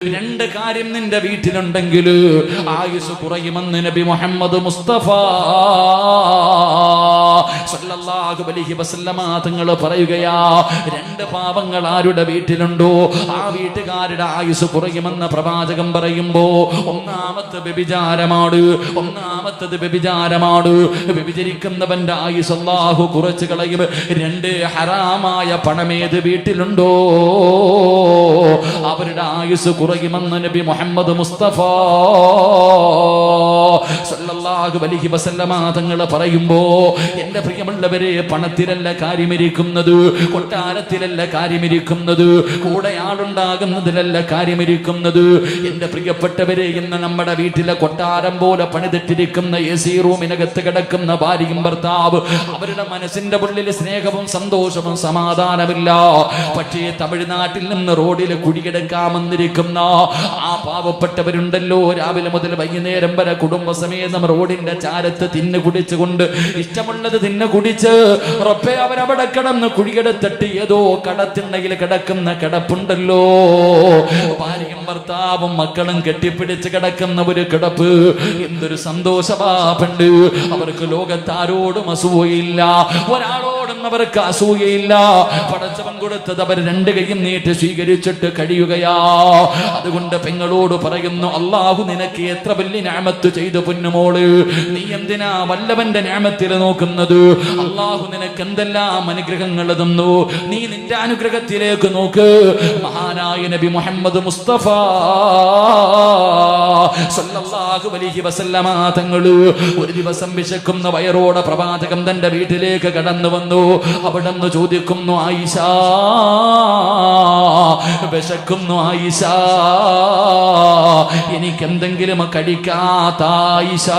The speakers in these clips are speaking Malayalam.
രണ്ട് കാര്യം നിന്റെ വീട്ടിലുണ്ടെങ്കിൽ ആയുസ് കുറയുമെന്ന് നബി മുഹമ്മദ് മുസ്തഫ സല്ലല്ലാഹു അലൈഹി വസല്ലമ തങ്ങൾ പറയുകയാ രണ്ട് പാപങ്ങൾ ആരുടെ വീട്ടിലുണ്ടോ? ആ വീട്ടുകാരുടെ ആയുസ് കുറയുമെന്ന് പ്രവാചകം പറയുമ്പോ ഒന്നാമത്തെ വ്യഭിചാരമാണ് ഒന്നാമത്തത് വ്യഭിചാരമാണ്. വ്യഭിചരിക്കുന്നവന്റെ ആയുസ് അല്ലാഹു കുറച്ച് കളയും. രണ്ട് ഹറാമായ പണമേത് വീട്ടിലുണ്ടോ? അവരുടെ ആയുസ് കുറയുമെന്ന് നബി മുഹമ്മദ് മുസ്തഫ സല്ലല്ലാഹു അലൈഹി വസല്ലമ തങ്ങൾ പറയുമ്പോ എന്റെ പ്രിയമുള്ളവരെ പണത്തിലല്ല കാര്യമിരിക്കുന്നത് കൊട്ടാരത്തിലല്ല കാര്യമിരിക്കുന്നത് കൂടെ ആളുണ്ടാകുന്നതിലല്ല കാര്യമിരിക്കുന്നത്. എന്റെ പ്രിയപ്പെട്ടവരെ ഇന്ന് നമ്മുടെ വീട്ടിലെ കൊട്ടാരം പോലെ പണിതിട്ടിരിക്കുന്ന എ സി റൂമിനകത്ത് കിടക്കുന്ന ഭാര്യയും ഭർത്താവ് അവരുടെ മനസ്സിന്റെ ഉള്ളിൽ സ്നേഹവും സന്തോഷവും സമാധാനമില്ല. പക്ഷേ തമിഴ്നാട്ടിൽ നിന്ന് റോഡിൽ കുടികിടക്കാൻ വന്നിരിക്കുന്ന ആ പാവപ്പെട്ടവരുണ്ടല്ലോ രാവിലെ മുതൽ വൈകുന്നേരം വരെ കുടുംബസമേതം റോഡിന്റെ ചാരത്ത് തിന്നു കുടിച്ചുകൊണ്ട് ഇഷ്ടമുള്ളത് തിന്നു കുടിച്ച് റൊപ്പേ അവരവിടെ കിടന്ന് കുഴിയെടുത്തിട്ട് ഏതോ കടത്തിണ്ടയിൽ കിടക്കുന്ന കിടപ്പുണ്ടല്ലോ. ഭാര്യയും ഭർത്താവും മക്കളും കെട്ടിപ്പിടിച്ച് കിടക്കുന്ന ഒരു കിടപ്പ്. എന്തൊരു സന്തോഷമാപ്പുണ്ട് അവർക്ക് ലോകത്താരോടും അസൂയയില്ല. ഒരാളോടും അവർക്ക് അസൂയയില്ല. പടച്ചവൻ കൊടുത്തത് അവർ രണ്ട് കൈയും നീട്ടി സ്വീകരിച്ചിട്ട് കഴിയുകയാ. അതുകൊണ്ട് പെങ്ങളോട് പറയുന്നു അള്ളാഹു നിനക്ക് എത്ര വലിയ ഞാമത്ത് ചെയ്തു പൊന്നുമോൾ. നീ എന്തിനാ വല്ലവന്റെ ഞാമത്തിൽ നോക്കുന്നത്? അള്ളാഹു നിനക്ക് എന്തെല്ലാം അനുഗ്രഹങ്ങൾ തന്നു? നീ നിന്റെ അനുഗ്രഹത്തിലേക്ക് നോക്ക്. മഹാനായ നബി മുഹമ്മദ് മുസ്തഫ ഒരു ദിവസം വിശക്കുന്ന വയറോടെ പ്രവാചകം തന്റെ വീട്ടിലേക്ക് കടന്നു വന്നു അവിടെ നിന്ന് ചോദിക്കുന്നു ആയിഷ വിശക്കുന്നു ആയിഷ. എനിക്കെന്തെങ്കിലും കഴിക്കാത്ത ആയിഷ.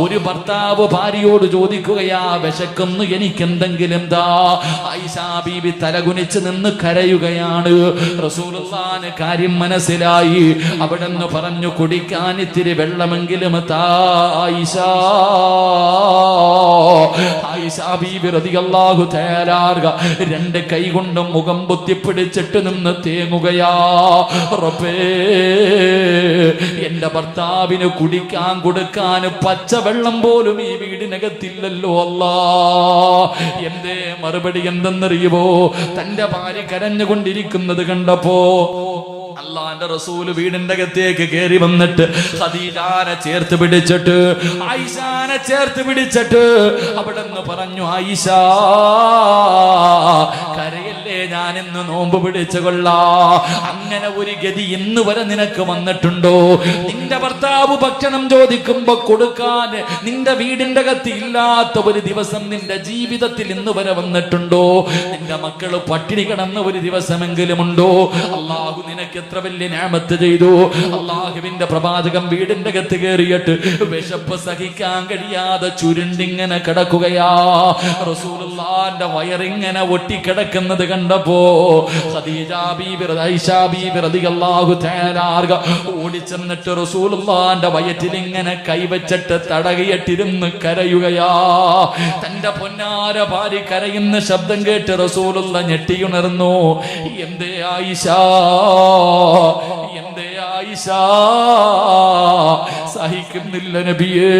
ഒരു ഭർത്താവ് ഭാര്യയോട് ചോദിക്കുകയാ വിശക്കുന്നു എനിക്കെന്തെങ്കിലും താ ആയിഷ ബീബി തലകുനിച്ച് നിന്ന് കരയുകയാണ്. റസൂലുള്ളാന് കാര്യം മനസ്സിലായി. അവിടെ നിന്ന് പറഞ്ഞു കുടിക്കാൻ ഇത്തിരി വെള്ളമെങ്കിലും താ ആയിഷ. ആയിഷ ബീബി റളിയല്ലാഹു തആലാർക രണ്ട് കൈ കൊണ്ടും മുഖം പൊത്തിപ്പിടിച്ചിട്ട് നിന്ന് തേങ്ങുകയാ. എന്റെ ഭർത്താവിന് കുടിക്കാൻ കൊടുക്കാൻ പച്ചവെള്ളം പോലും ഈ വീടിനകത്തില്ലല്ലോ അല്ല. എന്തേ മറുപടി എന്തെന്നറിയുമോ തന്റെ ഭാര്യ കരഞ്ഞുകൊണ്ടിരിക്കുന്നത് കണ്ടപ്പോ അള്ളാന്റെ റസൂൽ വീടിന്റെ അകത്തേക്ക് കയറി വന്നിട്ട് ഹദീജാനെ ചേർത്ത് പിടിച്ചിട്ട് ആയിഷാനെ ചേർത്ത് പിടിച്ചിട്ട് അവിടെ നിന്ന് പറഞ്ഞു ആയിഷ കരയല്ലേ ഞാൻ ഇന്ന് നോമ്പ് പിടിച്ചു കൊള്ളാ. അങ്ങനെ ഒരു ഗതി ഇന്ന് വരെ നിനക്ക് വന്നിട്ടുണ്ടോ? നിന്റെ ഭർത്താവ് ഭക്ഷണം ചോദിക്കുമ്പോ കൊടുക്കാൻ നിന്റെ വീടിന്റെ അകത്ത് ഇല്ലാത്ത ഒരു ദിവസം നിന്റെ ജീവിതത്തിൽ ഇന്ന് വരെ വന്നിട്ടുണ്ടോ? നിന്റെ മക്കൾ പട്ടിണി കിടന്ന ഒരു ദിവസമെങ്കിലും ഉണ്ടോ അള്ളാഹു നിനക്ക് എത്ര വലിയ ഞാമത്ത് ചെയ്തു. അള്ളാഹുവിന്റെ പ്രവാചകം വീടിന്റെ അകത്ത് കയറിയിട്ട് വിശപ്പ് സഹിക്കാൻ കഴിയാതെ ചുരുണ്ടിങ്ങനെ കിടക്കുകയാ. റസൂലുള്ളാന്റെ വയറിങ്ങനെ ഒട്ടിക്കിടക്കുന്നത് കണ്ടപ്പോ ആർഗ ഓടിച്ചെന്നിട്ട് റസൂലുള്ളാന്റെ വയറ്റിൽ ഇങ്ങനെ കൈവച്ചിട്ട് തടകിയിട്ടിരുന്ന് കരയുകയാ. തന്റെ പൊന്നാര ഭാര്യ കരയുന്ന ശബ്ദം കേട്ട് റസൂലുള്ള ഞെട്ടിയുണർന്നു. എന്തേ ആയിഷ? എന്തേ ആയിഷ? സഹിക്കുന്നില്ല നബിയേ.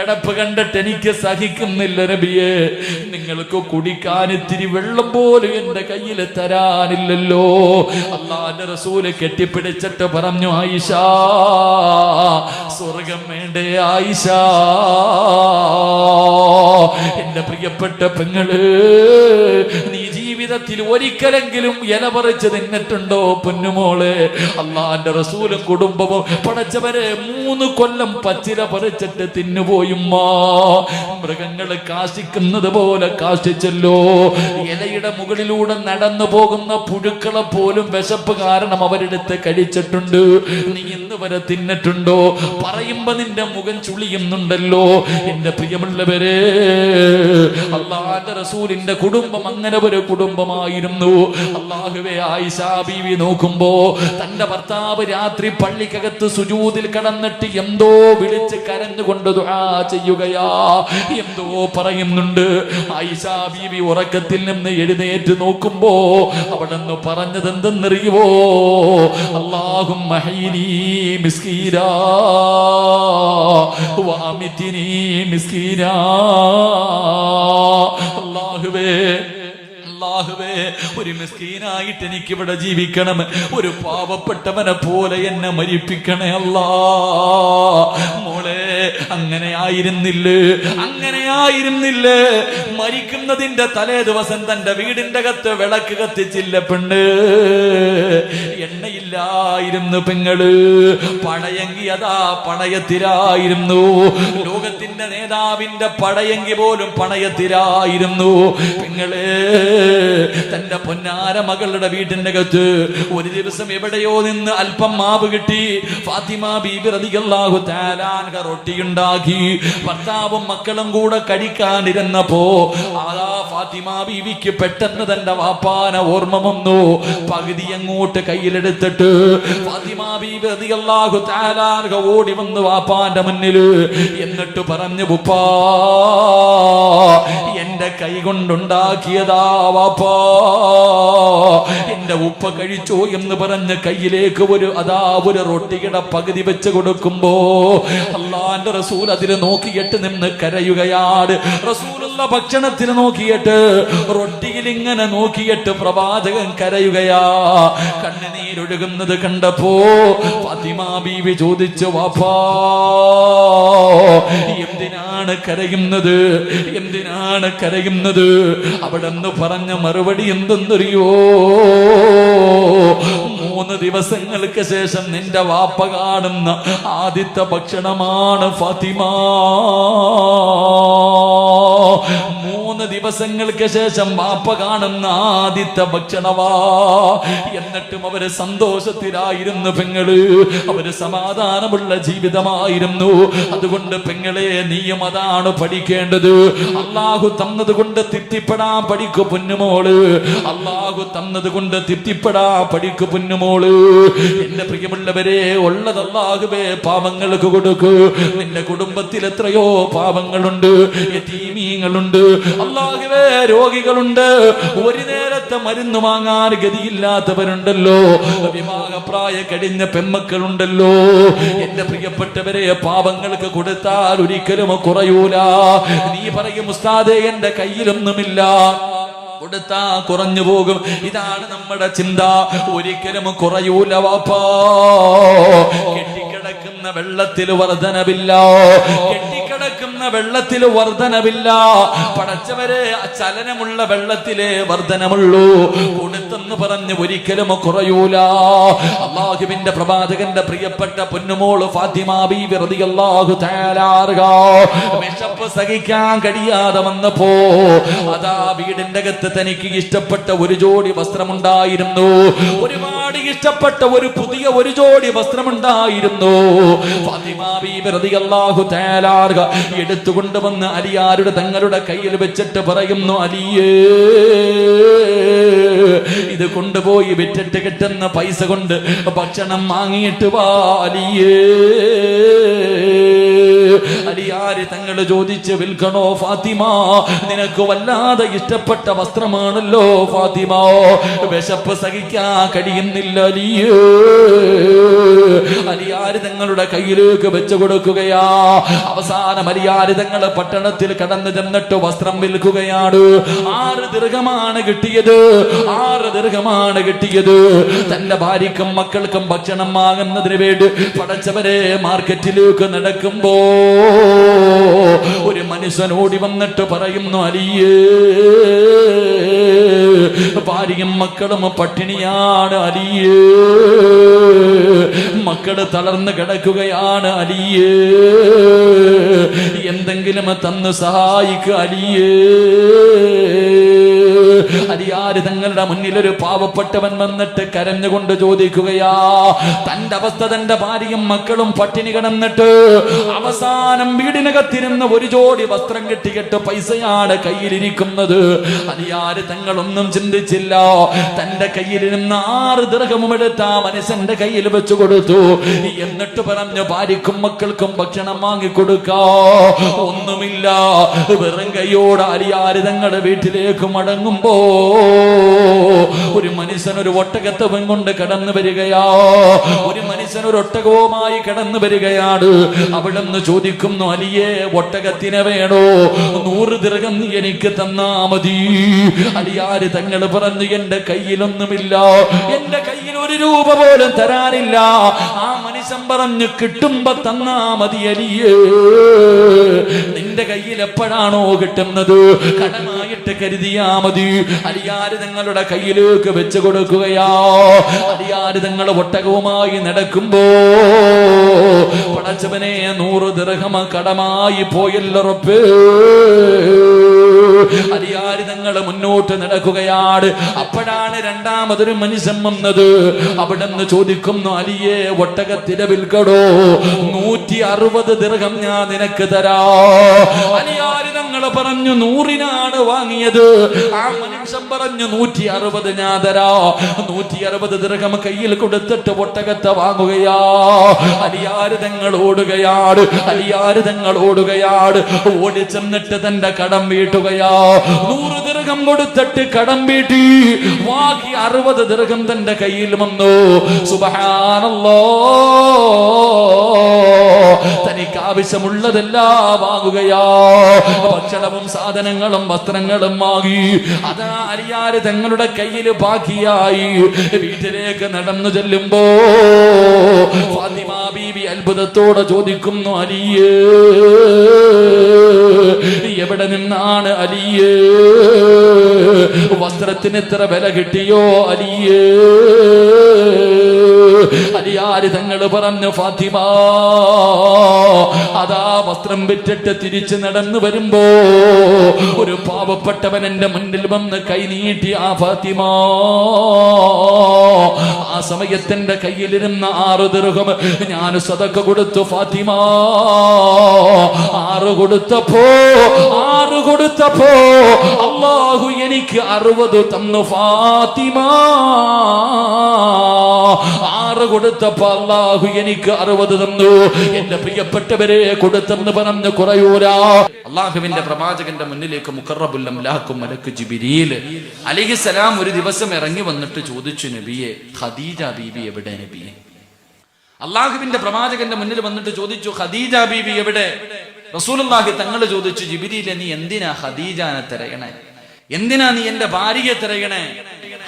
കിടപ്പ് കണ്ടിട്ട് എനിക്ക് സഹിക്കുന്നില്ല നബിയെ നിങ്ങൾക്ക് കുടിക്കാൻ ഇത്തിരി വെള്ളം പോലും എന്റെ കയ്യിൽ തരാനില്ലല്ലോ. അള്ളാന്റെ റസൂൽ കെട്ടിപ്പിടിച്ചിട്ട് പറഞ്ഞു ആയിഷ സ്വർഗം വേണ്ടേ ആയിഷ. എന്റെ പ്രിയപ്പെട്ട പെങ്ങൾ നീ ജീവിതത്തിൽ ഒരിക്കലെങ്കിലും ഇല പറിച്ച് തിന്നിട്ടുണ്ടോ പൊന്നുമോൾ? അള്ളാന്റെ റസൂലും കുടുംബവും പടച്ചവരെ മൂന്ന് കൊല്ലം പച്ചില പറിച്ചിട്ട് തിന്നുപോയുമ്മാ മൃഗങ്ങൾ കാശിക്കുന്നത് പോലെ കാശിച്ചല്ലോ. ഇലയുടെ മുകളിലൂടെ നടന്നു പോകുന്ന പുഴുക്കളെ പോലും വിശപ്പ് കാരണം അവരെടുത്ത് കഴിച്ചിട്ടുണ്ട്. നീ ഇന്ന് വരെ തിന്നിട്ടുണ്ടോ? പറയുമ്പോ നിന്റെ മുഖം ചുളിയുന്നുണ്ടല്ലോ. എന്റെ പ്രിയമുള്ളവരെ അള്ളാന്റെ റസൂലിന്റെ കുടുംബം അങ്ങനെ ഒരു കുടുംബം കുടുംബമായിരുന്നു. അള്ളാഹുവെ ആയിഷാ ബീവി നോക്കുമ്പോ തന്റെ ഭർത്താവ് രാത്രി പള്ളിക്കകത്ത് സുജൂതിൽ കടന്നിട്ട് എന്തോ വിളിച്ച് കരഞ്ഞുകൊണ്ട് ദുആ ചെയ്യുകയാ. എന്തോ പറയുന്നുണ്ട്. ആയിഷാ ബീവി ഉറക്കത്തിൽ നിന്ന് എഴുന്നേറ്റ് നോക്കുമ്പോ അവളെന്ന് പറഞ്ഞത് എന്തെന്നറിയുവോ അള്ളാഹും മിസ്കീരാ വാമിത്തിനി മിസ്കീനാ. അള്ളാഹുവേ അല്ലാഹുവേ ഒരു മിസ്കീനായിട്ട് എനിക്ക് ഇവിടെ ജീവിക്കണം. ഒരു പാവപ്പെട്ടവനെ പോലെ എന്നെ മരിപ്പിക്കണേ അല്ലാ മോളെ അങ്ങനെ ആയിരുന്നില്ലേ? അങ്ങനെ ആയിരുന്നില്ലേ? മരിക്കുന്നതിന്റെ തലേ ദിവസം തന്റെ വീടിന്റെ അകത്ത് വിളക്ക് കത്തിച്ചില്ല പെണ്ണ്. എണ്ണയില്ലായിരുന്നു പെങ്ങൾ. പടയങ്കി അതാ പണയത്തിലായിരുന്നു. ലോകത്തിന്റെ നേതാവിന്റെ പടയങ്കി പോലും പണയത്തിലായിരുന്നു. പെങ്ങൾ തന്റെ പൊന്നാര മകളുടെ വീടിന്റെ അകത്ത് ഒരു ദിവസം എവിടെയോ നിന്ന് അല്പം മാവ് കിട്ടി. ഫാത്തിമ ബീബി തആലാൻഹ റൊട്ടിയുണ്ടാക്കി. ഭർത്താവും മക്കളും കൂടെ കഴിക്കാനിരുന്നപ്പോ അതാ ഫാത്തിമ ബീവിക്ക് പെട്ടെന്ന് തന്റെ വാപ്പാന ഓർമ്മ വന്നു. പകുതി അങ്ങോട്ട് കയ്യിലെടുത്തിട്ട് തആലാൻഹ ഓടി വന്ന് വാപ്പാന്റെ മുന്നിൽ എന്നിട്ട് പറഞ്ഞു ഉപ്പാ എന്റെ കൈ കൊണ്ടുണ്ടാക്കിയതാ വാപ്പാ. എന്റെ ഉപ്പ കഴിച്ചോ എന്ന് പറഞ്ഞ് കയ്യിലേക്ക് ഒരു അതാ ഒരു റൊട്ടിയുടെ പകുതി വെച്ച് കൊടുക്കുമ്പോ അള്ളാന്റെ റസൂൽ അതിൽ നോക്കിയിട്ട് നിന്ന് കരയുകയാണ്. റസൂലുള്ള ഭക്ഷണത്തിൽ നോക്കിയിട്ട് റൊട്ടിയിൽ ഇങ്ങനെ നോക്കിയിട്ട് പ്രവാചകൻ കരയുകയാ. കണ്ണുനീരൊഴുകുന്നത് കണ്ടപ്പോ ഫാത്തിമ ബീവി ചോദിച്ചു വാപ്പാ എന്തിനാണ് കരയുന്നത്? എന്തിനാണ് കരയുന്നത്? അവിടെ നിന്ന് പറഞ്ഞ മറുപടി എന്തെന്നറിയോ? മൂന്ന് ദിവസങ്ങൾക്ക് ശേഷം നിന്റെ വാപ്പ കാണുന്ന ആദ്യത്തെ ഭക്ഷണമാണ് ഫാത്തിമ. も。മൂന്ന് ദിവസങ്ങൾക്ക് ശേഷം വാപ്പ കാണുന്ന ആദ്യത്തെ ഭക്ഷണവാ. എന്നിട്ടും അവർ സന്തോഷത്തിലായിരുന്നു പെങ്ങൾ. അവർ സമാധാനമുള്ള ജീവിതമായിരുന്നു. അതുകൊണ്ട് പെങ്ങളെ നീയും അതാണ് പഠിക്കേണ്ടത്. അള്ളാഹു തന്നത് കൊണ്ട് തൃപ്തിപ്പെടാൻ പഠിക്കു പൊന്നുമോൾ. അള്ളാഹു തന്നത് കൊണ്ട് തൃപ്തിപ്പെടാ പഠിക്കു പൊന്നുമോൾ. എന്റെ പ്രിയമുള്ളവരെ ഉള്ളത് അള്ളാഹുവേ പാവങ്ങൾക്ക് കൊടുക്കൂ. നിന്റെ കുടുംബത്തിൽ എത്രയോ പാവങ്ങളുണ്ട് യതീമീങ്ങളുണ്ട്. അള്ളാഹുവേ രോഗികളുണ്ട്. ഒരു നേരത്തെ മരുന്ന് വാങ്ങാൻ ഗതിയില്ലാത്തവരുണ്ടല്ലോ. വിവാഹപ്രായ കഴിഞ്ഞ പെമ്മക്കളുണ്ടല്ലോ. എന്റെ പ്രിയപ്പെട്ടവരെ പാപങ്ങൾക്ക് കൊടുത്താൽ ഒരിക്കലും കുറയൂല. നീ പറയും ഉസ്താദേ എന്റെ കയ്യിലൊന്നുമില്ല. കൊടുത്താ കുറഞ്ഞു പോകും. ഇതാണ് നമ്മുടെ ചിന്ത. ഒരിക്കലും കുറയൂല വാപ്പാ. കെട്ടിക്കിടക്കുന്ന വെള്ളത്തിൽ വർധനവില്ല. കെട്ടിക്കിടക്കുന്ന വെള്ളത്തിൽ വർധനവില്ല. പടച്ചവരെ ചലനമുള്ള വെള്ളത്തിലെ വർധനമുള്ളൂ. കൊടുത്തെന്ന് പറഞ്ഞ് ഒരിക്കലും കുറയൂല. അള്ളാഹുവിന്റെ പ്രവാചകന്റെ പ്രിയപ്പെട്ട പൊന്നുമോൾ ഫാത്തിമ സഹിക്കാൻ കഴിയാതെ വന്നപ്പോ അതാ വീടിന്റെ അകത്ത് തനിക്ക് ഇഷ്ടപ്പെട്ട ഒരു ജോഡി വസ്ത്രമുണ്ടായിരുന്നു. ഒരുപാട് ഇഷ്ടപ്പെട്ട ഒരു പുതിയ ഒരു ജോഡി വസ്ത്രമുണ്ടായിരുന്നു. എടുത്തുകൊണ്ടുവന്ന് അലിയാരുടെ തങ്ങളുടെ കയ്യിൽ വെച്ചിട്ട് പറയുന്നു അലിയേ ഇത് കൊണ്ടുപോയി വിറ്റിട്ട് കിട്ടുന്ന പൈസ കൊണ്ട് ഭക്ഷണം വാങ്ങിയിട്ട് വാ അലിയേ. അലിയാര് തങ്ങൾ ചോദിച്ച് വിൽക്കണോ ഫാത്തിമ? നിനക്ക് വല്ലാതെ ഇഷ്ടപ്പെട്ട വസ്ത്രമാണല്ലോ ഫാത്തിമ. വിശപ്പ് സഹിക്കാൻ കഴിയുന്നില്ല. അലിയേ അലിയാര് തങ്ങളുടെ കയ്യിലേക്ക് വെച്ചു കൊടുക്കുകയാ. അവസാനം മര്യാദിതങ്ങൾ പട്ടണത്തിൽ കടന്നു ചെന്നിട്ട് വസ്ത്രം വിൽക്കുകയാണ്. ആറ് ദീർഘമാണ് കിട്ടിയത്. ആറ് ദീർഘമാണ് കിട്ടിയത്. തന്റെ ഭാര്യക്കും മക്കൾക്കും ഭക്ഷണം വാങ്ങുന്നതിന് വേണ്ടി പടച്ചവരെ മാർക്കറ്റിലേക്ക് നടക്കുമ്പോ ഒരു മനുഷ്യൻ ഓടി വന്നിട്ട് പറയുന്നു അലിയേ ഭാര്യയും മക്കളും പട്ടിണിയാണ് അലിയേ. മക്കൾ തളർന്ന് കിടക്കുകയാണ് അലിയേ. എന്തെങ്കിലും തന്ന് സഹായിക്കുക അലിയേ. അരിയാര് തങ്ങളുടെ മുന്നിൽ ഒരു പാവപ്പെട്ടവൻ വന്നിട്ട് കരഞ്ഞുകൊണ്ട് ചോദിക്കുകയാ തന്റെ അവസ്ഥ തന്റെ ഭാര്യയും മക്കളും പട്ടിണി കിടന്നിട്ട് അവസാനം വീടിനകത്തിരുന്ന് ഒരു ജോഡി വസ്ത്രം കെട്ടിക്കെട്ട് പൈസയാണ് കയ്യിലിരിക്കുന്നത്. അരിയാര് തങ്ങളൊന്നും ചിന്തിച്ചില്ല. തന്റെ കയ്യിലിരുന്ന് ആറ് ദീർഘമും എടുത്ത ആ മനുഷ്യന്റെ കയ്യിൽ വെച്ചു കൊടുത്തു. എന്നിട്ട് പറഞ്ഞു ഭാര്യക്കും മക്കൾക്കും ഭക്ഷണം വാങ്ങിക്കൊടുക്കാ. ഒന്നുമില്ല. വെറും കൈയോട് അരിയാര് തങ്ങളുടെ വീട്ടിലേക്ക് മടങ്ങുമ്പോ ഒരു മനുഷ്യൻ ഒരു ഒട്ടകത്തവൻ കൊണ്ട് കടന്നു വരികയാ. ഒരു മനുഷ്യൻ ഒരു ഒട്ടകവുമായി കടന്നു വരികയാണ്. അവിടെ നിന്ന് ചോദിക്കുന്നു അലിയേ ഒട്ടകത്തിനെ വേണോ? നൂറ് ദീർഘം നീ എനിക്ക് തന്നാ മതി. അലിയാര് തങ്ങൾ പറഞ്ഞു എന്റെ കയ്യിലൊന്നുമില്ല. എന്റെ കയ്യിൽ ഒരു രൂപ പോലും തരാനില്ല. ആ മനുഷ്യൻ പറഞ്ഞു കിട്ടുമ്പോ തന്നാ മതി അലിയേ. നിന്റെ കയ്യിൽ എപ്പോഴാണോ കിട്ടുന്നത്? കടമായിട്ട് കരുതിയാ മതി. അടിയാര് നിങ്ങളുടെ കയ്യിലേക്ക് വെച്ച് കൊടുക്കുകയാ. അടിയാര് നിങ്ങൾ ഒട്ടകവുമായി നടക്കുമ്പോ പടച്ചവനെ നൂറ് ദീർഘമ കടമായി പോയല്ലുറപ്പ് അലിയാര് നിങ്ങൾ മുന്നോട്ട് നടക്കുകയാണ്. അപ്പോഴാണ് രണ്ടാമതൊരു മനുഷ്യൻ വന്നത്. അവിടെ നിന്ന് ചോദിക്കുന്നു അലിയെ ഒട്ടകത്തിന്റെ വിൽക്കടോ നൂറ്റി അറുപത് ദീർഘം ഞാൻ നിനക്ക് തരാ. അലിയാരി തങ്ങൾ പറഞ്ഞു നൂറിനാണ് വാങ്ങിയത്. ആ മനുഷ്യൻ പറഞ്ഞു നൂറ്റി അറുപത് ഞാൻ തരാ. നൂറ്റി അറുപത് ദീർഘം കയ്യിൽ കൊടുത്തിട്ട് ഒട്ടകത്തെ വാങ്ങുകയാ. അലിയാര് തങ്ങൾ ഓടുകയാണ്. അലിയാര് തങ്ങൾ ഓടുകയാണ്. ഓടി ചെന്നിട്ട് തന്റെ കടം വീട്ടുകയാ. നൂറ് ദീർഘം കൊടുത്തിട്ട് കടം വീട്ടി. ബാക്കി അറുപത് ദീർഘം തന്റെ കയ്യിൽ വന്നു. സുബഹാനല്ലോ. തനിക്ക് ആവശ്യമുള്ളതെല്ലാം വാങ്ങുകയാ. ഭക്ഷണവും സാധനങ്ങളും വസ്ത്രങ്ങളും വാങ്ങി. അതാ അരിയാര് തങ്ങളുടെ കയ്യിൽ ബാക്കിയായി. വീട്ടിലേക്ക് നടന്നു ചെല്ലുമ്പോ ഫാത്തിമ അത്ഭുതത്തോടെ ചോദിക്കുന്നു അലിയേ എവിടെ നിന്നാണ് അലിയേ? വസ്ത്രത്തിന് ഇത്ര വില കിട്ടിയോ അലിയേ? അലിയാര് തങ്ങൾ പറഞ്ഞു ഫാത്തിമ അതാ വസ്ത്രം വിറ്റിട്ട് തിരിച്ചു നടന്നു വരുമ്പോ ഒരു പാവപ്പെട്ടവൻ എന്റെ മുന്നിൽ വന്ന് കൈ നീട്ടി ആ ഫാത്തിമ ആ സമയത്തിന്റെ കയ്യിലിരുന്ന ആറു ദീർഘം ഞാൻ സതക്ക കൊടുത്തു ഫാത്തിമ. ആറ് കൊടുത്തപ്പോ ആറ് കൊടുത്തപ്പോ അള്ളാഹു എനിക്ക് അറുപത് തന്നു ഫാത്തിമ. ആറ് കൊടുത്തപ്പോ അള്ളാഹു എനിക്ക് അറുപത് തന്നു. എന്റെ പ്രിയപ്പെട്ടവരെ കൊടുത്തെന്ന് പറഞ്ഞു കുറയൂരാ അള്ളാഹുവിന്റെ പ്രവാചകന്റെ മുന്നിലേക്ക് മുക്കറബുല്ലം ലാക്കും മലക്ക് ജിബിരിയിൽ അലിഹിസലാം ഒരു ദിവസം ഇറങ്ങി വന്നിട്ട് ചോദിച്ചു നബിയെ ഖദീജ ബീബി എവിടെ നബിയെ? അള്ളാഹുവിന്റെ പ്രവാചകന്റെ മുന്നിൽ വന്നിട്ട് ചോദിച്ചു ഖദീജ ബീബി എവിടെ? റസൂലുള്ളാഹി തങ്ങൾ ചോദിച്ചു ജിബിരിയിലെ നീ എന്തിനാ ഖദീജാനെ തിരയണേ? എന്തിനാ നീ എന്റെ ഭാര്യയെ തിരയണേ?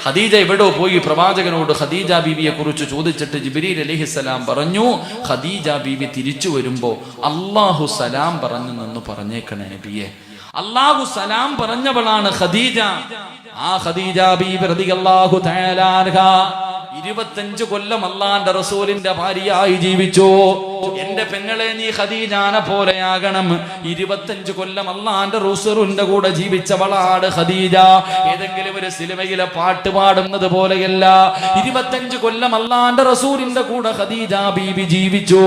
ഖദീജ എവിടോ പോയി പ്രവാചകനോട് ഖദീജ ബീവിയെ കുറിച്ച് ചോദിച്ചിട്ട് ജിബിരിൽ അലിഹിസലാം പറഞ്ഞു ഖദീജ ബീവി തിരിച്ചു വരുമ്പോ അള്ളാഹു സലാം പറഞ്ഞു നിന്ന് പറഞ്ഞേക്കണേ നബിയെ. അള്ളാഹു സലാം പറഞ്ഞവളാണ് ഖദീജ. ആ ഖദീജ ബീവി റളിയല്ലാഹു തആല ഇരുപത്തഞ്ച് കൊല്ലം അള്ളാന്റെ റസൂലിന്റെ ഭാര്യയായി ജീവിച്ചു. എന്റെ പെങ്ങളെ നീ ഹദീജാനെ പോലെയാകണം. ഇരുപത്തഞ്ച് കൊല്ലം അള്ളാന്റെ റസൂലിന്റെ കൂടെ ജീവിച്ചവളാണ് ഖദീജ. ഏതെങ്കിലും ഒരു സിനിമയിലെ പാട്ട് പാടുന്നത് പോലെയല്ല. ഇരുപത്തഞ്ച് കൊല്ലം അള്ളാന്റെ റസൂലിന്റെ കൂടെ ഖദീജ ബീബി ജീവിച്ചു.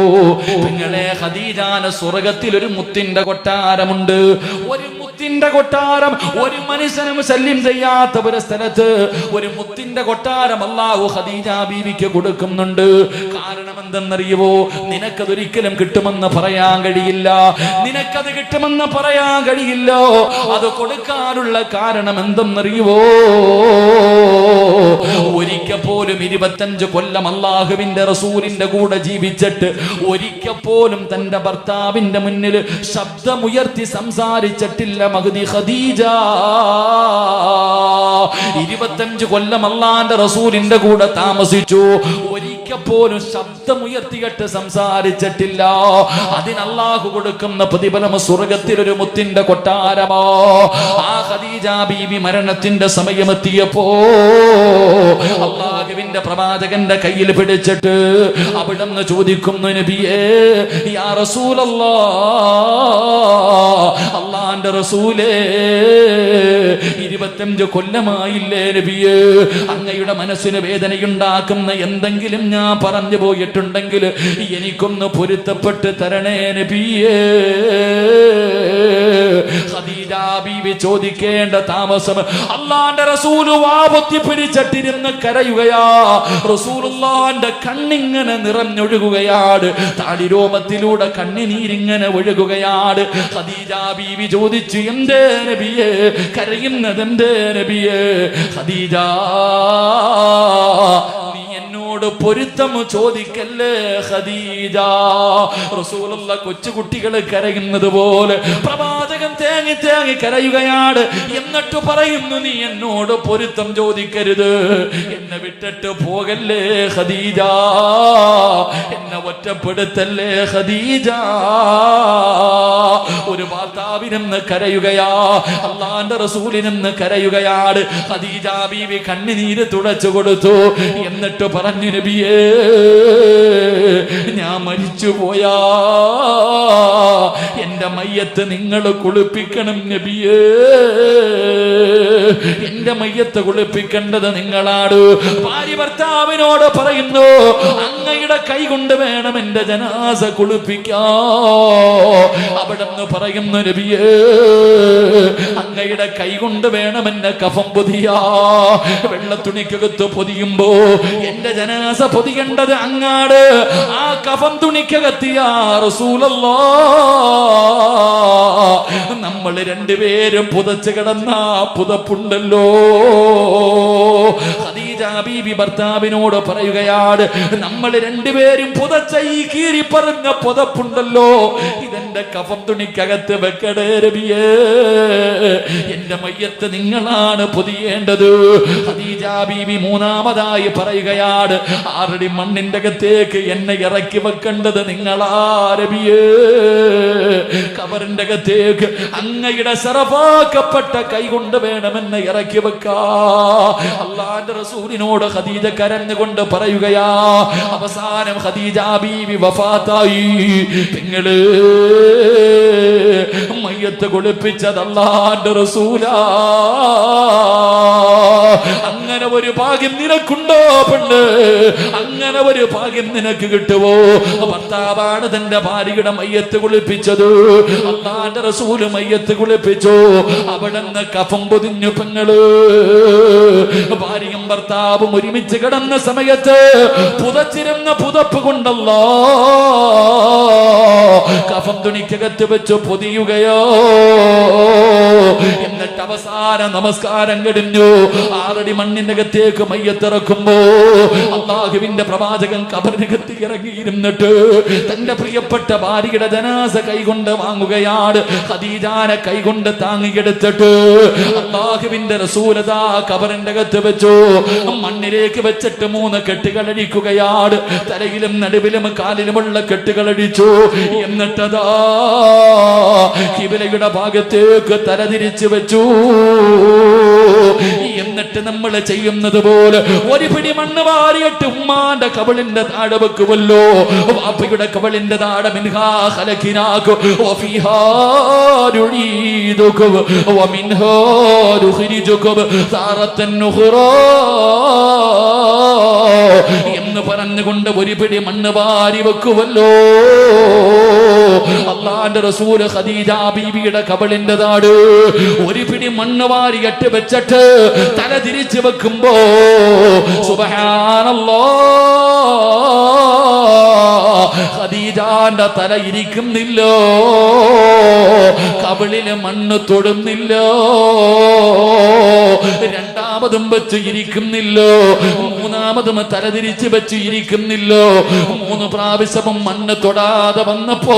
പെങ്ങളെ ഖദീജാന സ്വർഗത്തിൽ ഒരു മുത്തിന്റെ കൊട്ടാരമുണ്ട്. ഒരു മുത്തിന്റെ കൊട്ടാരം ഒരു മനുഷ്യനും ശല്യം ചെയ്യാത്ത ഒരു സ്ഥലത്ത് ഒരു മുത്തിന്റെ കൊട്ടാരം അള്ളാഹു ഖദീജ ബീവിക്ക് കൊടുക്കുന്നുണ്ട്. എന്തെന്നറിയുവോ നിനക്കതൊരിക്കലും കിട്ടുമെന്ന് പറയാൻ കഴിയില്ല. നിനക്കത് കിട്ടുമെന്ന് പറയാൻ കഴിയില്ല. അത് കൊടുക്കാനുള്ള കാരണം എന്തെന്നറിയുവോ? ഒരിക്കൽ പോലും ഇരുപത്തഞ്ച് കൊല്ലം അള്ളാഹുവിന്റെ റസൂലിന്റെ കൂടെ ജീവിച്ചിട്ട് ഒരിക്കൽ പോലും തന്റെ ഭർത്താവിന്റെ മുന്നിൽ ശബ്ദമുയർത്തി സംസാരിച്ചിട്ടില്ല മഹദി ഖദീജ. ഇരുപത്തഞ്ച് കൊല്ലം അള്ളാന്റെ റസൂലിന്റെ കൂടെ താമസിച്ചു. ഒരിക്കൽ പോലും ശബ്ദമുയർത്തിയിട്ട് സംസാരിച്ചിട്ടില്ല. അതിനല്ലാഹു അള്ളാഹു കൊടുക്കുന്ന പ്രതിഫലം സ്വർഗത്തിൽ ഒരു മുത്തിന്റെ കൊട്ടാരമോ? ആ ഖദീജ ബീവി മരണത്തിന്റെ സമയമെത്തിയപ്പോ അള്ളാഹുവിന്റെ അള്ളാഹുവിന്റെ പ്രവാചകന്റെ കയ്യിൽ പിടിച്ചിട്ട് അവിടുന്ന് ചോദിക്കുന്നു നബിയേ യാ റസൂലല്ലാ അള്ളാന്റെ റസൂലേ ഇരുപത്തഞ്ച് കൊല്ലമായില്ലേ നബിയേ അങ്ങയുടെ മനസ്സിന് വേദനയുണ്ടാക്കുന്ന എന്തെങ്കിലും ഞാൻ പറഞ്ഞു പോയിട്ടുണ്ടെങ്കിൽ എനിക്കൊന്ന് പൊരുത്തപ്പെട്ട് തരണേ നബിയേ. ചോദിക്കേണ്ട താമസം അള്ളാന്റെ റസൂൽ വാപത്തി പിടിച്ചിട്ടിരുന്ന് കരയുകയാ. റസൂലുള്ളാന്റെ കണ്ണിങ്ങനെ നിറഞ്ഞൊഴുകുകയാണ്. താടിരോമത്തിലൂടെ കണ്ണിനീരിങ്ങനെ ഒഴുകുകയാണ്. ഖദീജ ബീവി ചോദിച്ചു എന്തേ നബിയേ? കരയുന്നത് എന്തേ നബിയേ? ഖദീജ എന്നോട് പൊരുത്തം ചോദിക്കല്ലേ ഖദീജ? റസൂലുള്ള കൊച്ചുകുട്ടികൾ കരയുന്നത് പോലെ പ്രവാചകൻ തേങ്ങി തേങ്ങി കരയുകയാണ്. എന്നിട്ട് പറയുന്നു നീ എന്നോട് പൊരുത്തം ചോദിക്കരുത്. എന്നെ വിട്ടിട്ട് പോകല്ലേ ഖദീജ? എന്നെ ഒറ്റപ്പെടുത്തല്ലേ ഖദീജ? ഒരു ഭർത്താവിനെന്ന് കരയുകയാ അള്ളാന്റെ റസൂലിനെന്ന് കരയുകയാണ്. ഖദീജ ബീവി കണ്ണുനീര് തുടച്ചു കൊടുത്തു. എന്നിട്ട് പറഞ്ഞു നബിയേ ഞാൻ മരിച്ചു എന്റെ മയ്യത്ത് നിങ്ങൾ കുളിപ്പിക്കണം നബിയേ. എന്റെ മയ്യത്ത് കുളിപ്പിക്കേണ്ടത് നിങ്ങളാണ്. ഭാര്യ ഭർത്താവിനോട് പറയുന്നു അങ്ങയുടെ കൈ കൊണ്ട് വേണം എന്റെ ജനാസ കുളിപ്പിക്കാ അവിടെന്ന് പറയുന്നു നബിയേ അങ്ങയുടെ കൈ കൊണ്ട് വേണം എന്നെ കഫം പൊതിയാ. വെള്ളത്തുണിക്കകത്ത് പൊതിയുമ്പോ എന്റെ ജനാസ പൊതിയേണ്ടത് അങ്ങാട് ആ കഫം തുണിക്കകത്തിയാ റസൂലല്ലാ നമ്മൾ രണ്ടുപേരും പുതച്ചു കിടന്ന പുതപ്പുണ്ടല്ലോ. ഖദീജ ബീബി ഭർത്താവിനോട് പറയുകയാണ് നമ്മൾ രണ്ടുപേരും പുതച്ച ഈ കീറി പറഞ്ഞ പുതപ്പുണ്ടല്ലോ ഇതെന്റെ കഫം തുണിക്കകത്ത് വെക്കടേ രബിയേ. എന്റെ മയ്യത്ത് നിങ്ങളാണ് പൊതിയേണ്ടത്. ഖദീജ ബീബി മൂന്നാമതായി പറയുകയാണ് ആറടി മണ്ണിന്റെ അകത്തേക്ക് എന്നെ ഇറക്കി വെക്കേണ്ടത് നിങ്ങളാ രബിയേ. കബറിന്റെ അകത്തേക്ക് അങ്ങയുടെ സറഫാക്കപ്പെട്ട കൈകൊണ്ട് വേണമെന്ന് ഇറക്കി വെക്കാ. അള്ളാന്റെ റസൂലിനോട് ഖദീജ കരഞ്ഞുകൊണ്ട് പറയുകയാ അവസാനം ഖദീജ ബീവി വഫാത്തായി. നിങ്ങൾ മയ്യത്ത് കുളിപ്പിച്ചത് റസൂല റസൂലാ. അങ്ങനെ ഒരു ഭാഗ്യം നിനക്കുണ്ടോ പെണ്ണ്? അങ്ങനെ ഒരു ഭാഗ്യം നിനക്ക് കിട്ടുവോ? ഭർത്താവാണ് തന്റെ ഭാര്യയുടെ മയ്യത്ത് കുളിപ്പിച്ചത്. അള്ളാന്റെ റസൂൽ മയ്യത്ത് കുളിപ്പിച്ചു. അവിടെ നിന്ന് കഫം പൊതിഞ്ഞു പെങ്ങൾ. ഭാര്യയും ഭർത്താവും ഒരുമിച്ച് കിടന്ന സമയത്ത് പുതച്ചിരുന്ന പുതപ്പ് കൊണ്ടല്ലോ. കഫം തുണിക്കകത്ത് വെച്ച് പൊതിയുകയോ? എന്നിട്ട് അവസാന നമസ്കാരം കഴിഞ്ഞു. ആറടി മണ്ണിന്റെ അകത്തേക്ക് മയ്യത്തിറക്കുമ്പോ അള്ളാഹുവിന്റെ പ്രവാചകൻ കബറിനകത്ത് ഇറങ്ങിയിരുന്നിട്ട് തന്റെ പ്രിയപ്പെട്ട ഭാര്യയുടെ ജനാസ കൈകൊണ്ട് വാങ്ങുകയാണ്. ഖദീജാനെ കൈകൊണ്ട് താങ്ങിയെടുത്തിട്ട് അള്ളാഹുവിന്റെ റസൂലത കബറിന്റെ അകത്ത് വെച്ചു. മണ്ണിലേക്ക് വെച്ചിട്ട് മൂന്ന് കെട്ടുകൾ അഴിക്കുകയാണ്. തലയിലും നടുവിലും കാലിലുമുള്ള കെട്ടുകൾ അടിച്ചു എന്നിട്ടതാ കിബിലയുടെ ഭാഗത്തേക്ക് തലതിരിച്ചു വെച്ചു. എന്നിട്ട് നമ്മൾ ചെയ്യുന്നത് പോലെ ഒരു പിടി മണ്ണ് വാരിയിട്ട് ഉമ്മാന്റെ കവളിന്റെ താഴെ വല്ലോ വാപ്പയുടെ കവളിന്റെ താഴെ എന്ന് പറഞ്ഞുകൊണ്ട് ഒരു പിടി മണ്ണ് വാരി വെക്കുവല്ലോ. അള്ളാന്റെ റസൂൽ ഖദീജ ബീബിയുടെ കബളിന്റെ താട് ഒരു പിടി മണ്ണ് വാരി എട്ട് വെച്ചിട്ട് തല തിരിച്ചു വെക്കുമ്പോ സുബഹാനല്ലോ ഖദീജാന്റെ തല ഇരിക്കുന്നില്ലോ കബളിൽ മണ്ണ് തൊടുന്നില്ലോ രണ്ടാമതും വെച്ച് ഇരിക്കുന്നില്ലോ. മൂന്നാമതും തലതിരിച്ച് വെച്ച് ഇരിക്കുന്നില്ലോ മൂന്ന് പ്രാവശ്യവും മണ്ണ് തൊടാതെ വന്നപ്പോ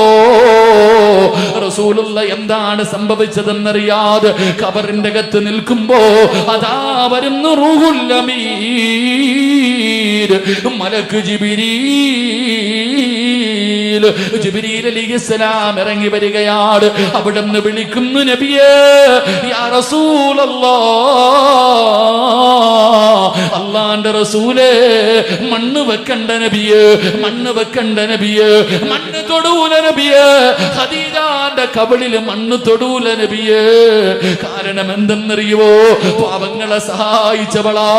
റസൂലുള്ള എന്താണ് സംഭവിച്ചതെന്നറിയാതെ കബറിന്റെ അകത്ത് നിൽക്കുമ്പോ അതാ വരുന്നു റൂഹുല്ലമീർ മലക്ക് ജിബിരീ ജിബ്രീൽ അലിഹിസ്സലാം ഇറങ്ങി വരികയാണ്. അവിടെ നിന്ന് വിളിക്കുന്നു നബിയേ അള്ളാന്റെ റസൂലേ മണ്ണ് വെക്കണ്ട നബിയേ മണ്ണ് വെക്കണ്ട നബിയേ മണ്ണ് തൊടൂല നബിയേ. ഹദീജാന്റെ കബളിൽ മണ്ണ് തൊടൂല നബിയേ. കാരണം എന്തെന്നറിയുവോ പാവങ്ങളെ സഹായിച്ചവളാ.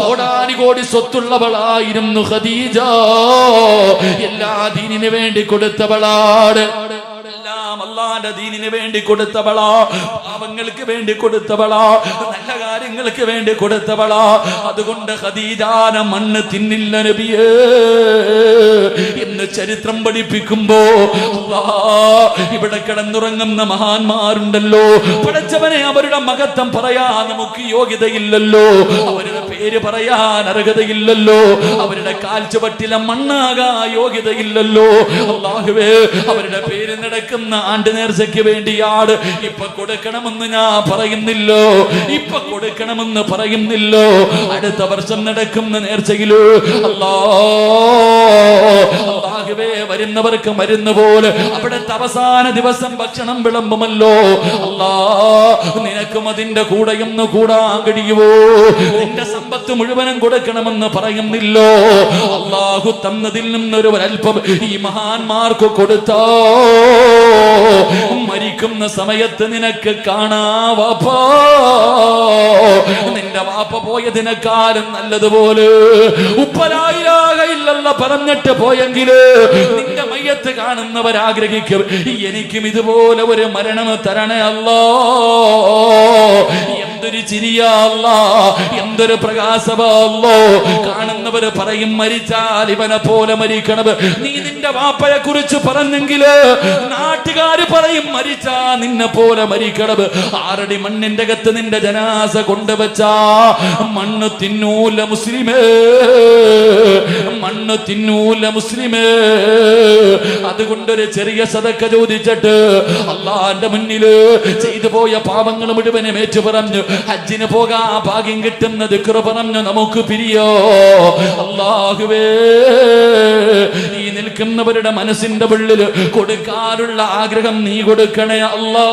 കോടാനുകോടി സ്വത്തുള്ളവളായിരുന്നു ഖദീജ. എല്ലാ ദീനിനു വേണ്ടി കൊടുത്തവളാട് എല്ലാം അള്ളാന്റെ ദീനിന് വേണ്ടി കൊടുത്തവളാ. പാവങ്ങൾക്ക് വേണ്ടി കൊടുത്തവളാ. നല്ല കാര്യങ്ങൾക്ക് വേണ്ടി കൊടുത്തവളാ. അതുകൊണ്ട് ഖദീജാന മണ്ണ് തിന്നില്ല നബിയേ. എന്ന് ചരിത്രം പഠിപ്പിക്കുമ്പോ ഇവിടെ കിടന്നുറങ്ങുന്ന മഹാന്മാരുണ്ടല്ലോ. പഠിച്ചവനെ അവരുടെ മഹത്വം പറയാ നമുക്ക് യോഗ്യതയില്ലല്ലോ. അവരുടെ പേര് പറയാൻ അർഹതയില്ലല്ലോ. അവരുടെ കാൽച്ചുവട്ടിലെ മണ്ണാകാ യോഗ്യതയില്ലല്ലോ. അള്ളാഹുവേ അവരുടെ പേര് നടക്കുന്ന ആണ്ട് നേർച്ചയ്ക്ക് വേണ്ടിയാണ് ഇപ്പൊ കൊടുക്കണമെന്ന് ഞാൻ പറയുന്നില്ലോ. ഇപ്പൊ കൊടുക്കണമെന്ന് പറയുന്നില്ലോ. അടുത്ത വർഷം നടക്കുന്ന നേർച്ചയിലോ അല്ലാ വരുന്നവർക്ക് മരുന്ന് പോലെ. അവിടുത്തെ അവസാന ദിവസം ഭക്ഷണം വിളമ്പുമല്ലോ. അല്ലാ നിനക്കും അതിന്റെ കൂടെയൊന്ന് കൂടാൻ കഴിയുവോ? നിന്റെ സമ്പത്ത് മുഴുവനും കൊടുക്കണമെന്ന് പറയുന്നില്ലോ. അള്ളാഹു തന്നതിൽ നിന്നൊരു അല്പം ഈ മഹാന്മാർക്ക് കൊടുത്തോ. മരിക്കുന്ന സമയത്ത് നിനക്ക് കാണാവപ്പോ. നിന്റെ വാപ്പ പോയതിനെക്കാളും നല്ലതുപോലെ. ഉപ്പലായിരാകയില്ലല്ല പറഞ്ഞിട്ട് പോയെങ്കിൽ നിന്റെ മയ്യത്ത് കാണുന്നവർ ആഗ്രഹിക്കും എനിക്കും ഇതുപോലെ ഒരു മരണം തരണേ അല്ലോ. എന്തൊരു ചിരിയല്ല എന്തൊരു പ്രകാശമല്ലോ കാണുന്നവര് പറയും മരിച്ചാൽ ഇവനെ പോലെ മരിക്കണം നീ നിന്റെ വാപ്പയെ കുറിച്ച് പറഞ്ഞെങ്കിൽ നാട്ടുകാര് പറയും മരിച്ചാ നിന്നെ പോലെ മരിക്കണം ആറടി മണ്ണിന്റെ അകത്ത് നിന്റെ ജനാസ കൊണ്ടുവച്ചാ മണ്ണ് തിന്നൂല മുസ്ലിമേ. മണ്ണ് തിന്നൂല മുസ്ലിമേ. അതുകൊണ്ടൊരു ചെറിയ സതക്ക ചോദിച്ചിട്ട് അള്ളാന്റെ മുന്നിൽ ചെയ്തു പോയ പാപങ്ങൾ മുഴുവനും ഏറ്റു പറഞ്ഞു. ഹജ്ജിന് പോകാ ഭാഗ്യം കിട്ടുന്ന ദിക്റ് പറഞ്ഞു നമുക്ക് പിരിയോ? അള്ളാഹുവേ ഈ നിൽക്കുന്നവരുടെ മനസ്സിന്റെ ഉള്ളിൽ കൊടുക്കാനുള്ള ആഗ്രഹം നീ കൊടുക്കണേ അല്ലാ.